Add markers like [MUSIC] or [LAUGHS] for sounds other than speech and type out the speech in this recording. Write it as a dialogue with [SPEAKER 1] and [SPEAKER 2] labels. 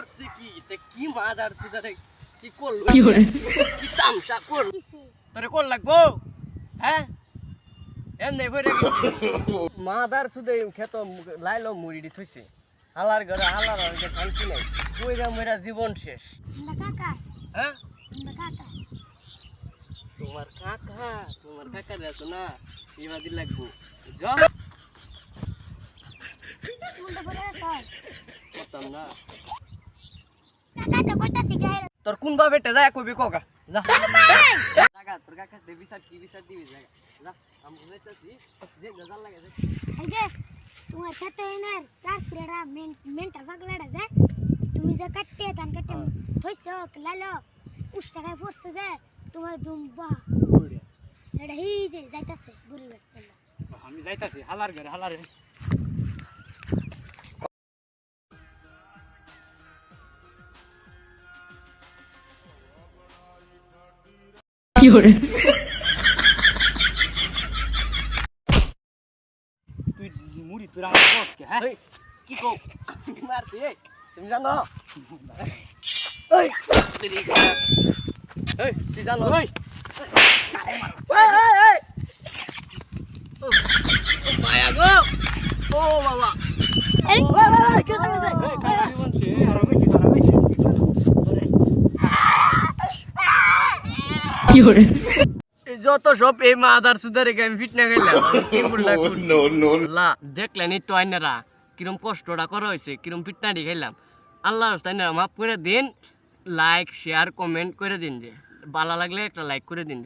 [SPEAKER 1] করছে কি? তে কি মাদার সুদারে কি করল?
[SPEAKER 2] কি করে?
[SPEAKER 1] কি তামসা করল তোরে কোন লাগবো? হ্যাঁ? এমনি ভরে মাদার সুদে খেত লাইলো মুড়ি দি থইছে। হালার ঘরে হালার ঘরে শান্তি নাই। কইরা মইরা জীবন শেষ।
[SPEAKER 3] কাকা?
[SPEAKER 1] হ্যাঁ?
[SPEAKER 3] কাকা?
[SPEAKER 1] তোমার কাকা? তোমার কাকা দেখো না? এবার লাগবো। জ
[SPEAKER 3] মুন্ডা পরে স্যার
[SPEAKER 1] করতাম না।
[SPEAKER 3] তো
[SPEAKER 1] তোর কোন ভাবে যায় কবি কোকা যা জাগা তোর কাকা দে বিচার কি বিচার দিবি জাগা যা আমি যাইতাছি যে গজাল লাগে যে
[SPEAKER 3] এই যে তোমার খেতে না তার পুরাটা মেন্টাল পাগলাটা যে তুমি যে কাটতে তান কাটতে থইছো লালো উষ্টা খাই পড়ছে যে তোমার দুম বাহ এটা হি যে যাইতাছে গুরি গাছতে
[SPEAKER 2] আমি যাইতাছি হালার ঘরে হালারে তুই মুড়ি তোর আমার বস কে হ্যাঁ?
[SPEAKER 1] কি মারছি এই? তুমি জানো? এই। তুই এই তুই জানো? এই। এই এই মায়া গো। ও বাবা।
[SPEAKER 3] এই।
[SPEAKER 1] কে জানে
[SPEAKER 2] এই কাকা বলছে আর বেশি করা বেশি কি করে
[SPEAKER 1] এই যত সব এই মা আদার সুদারে আমি ফিট না গেলাম [LAUGHS] দেখলেন এই তো আইনারা কিরম কষ্টটা করা হয়েছে কিরম ফিটনারি খাইলাম। আল্লাহ আইনারা মাফ করে দিন লাইক শেয়ার কমেন্ট করে দিন যে। ভালো লাগলে একটা লাইক করে দিন